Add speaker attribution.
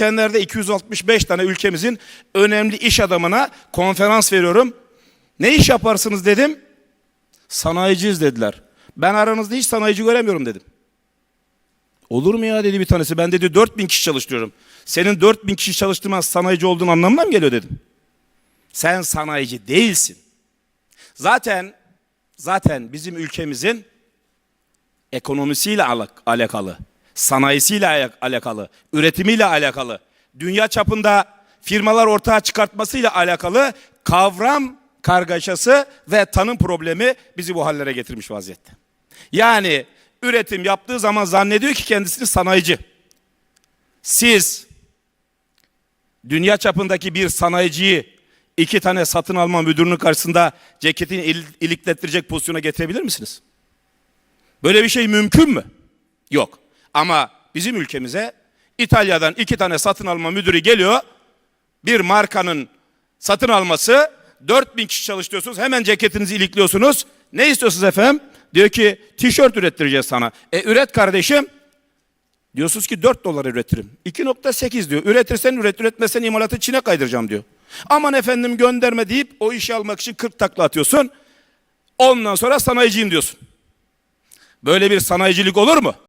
Speaker 1: Geçenlerde 265 tane ülkemizin önemli iş adamına konferans veriyorum. Ne iş yaparsınız dedim. Sanayiciyiz dediler. Ben aranızda hiç sanayici göremiyorum dedim. Olur mu ya dedi bir tanesi. Ben dedi 4000 kişi çalıştırıyorum. Senin 4000 kişi çalıştırman sanayici olduğun anlamına mı geliyor dedim. Sen sanayici değilsin. Zaten zaten bizim ülkemizin ekonomisiyle alak- alakalı, sanayisiyle alak- alakalı, üretimiyle alakalı, dünya çapında firmalar ortaya çıkartmasıyla alakalı kavram kargaşası ve tanım problemi bizi bu hallere getirmiş vaziyette. Yani üretim yaptığı zaman zannediyor ki kendisini sanayici. Siz dünya çapındaki bir sanayiciyi iki tane satın alma müdürünün karşısında ceketini il- iliklettirecek pozisyona getirebilir misiniz? Böyle bir şey mümkün mü? Yok. Ama bizim ülkemize İtalya'dan iki tane satın alma müdürü geliyor. Bir markanın satın alması 4000 kişi çalıştırıyorsunuz. Hemen ceketinizi ilikliyorsunuz. Ne istiyorsunuz efendim? Diyor ki tişört ürettireceğiz sana. E üret kardeşim. Diyorsunuz ki 4 dolar üretirim. 2.8 diyor. Üretirsen üret, üretmezsen imalatı Çin'e kaydıracağım diyor. Aman efendim gönderme deyip o işi almak için 40 takla atıyorsun. Ondan sonra sanayiciyim diyorsun. Böyle bir sanayicilik olur mu?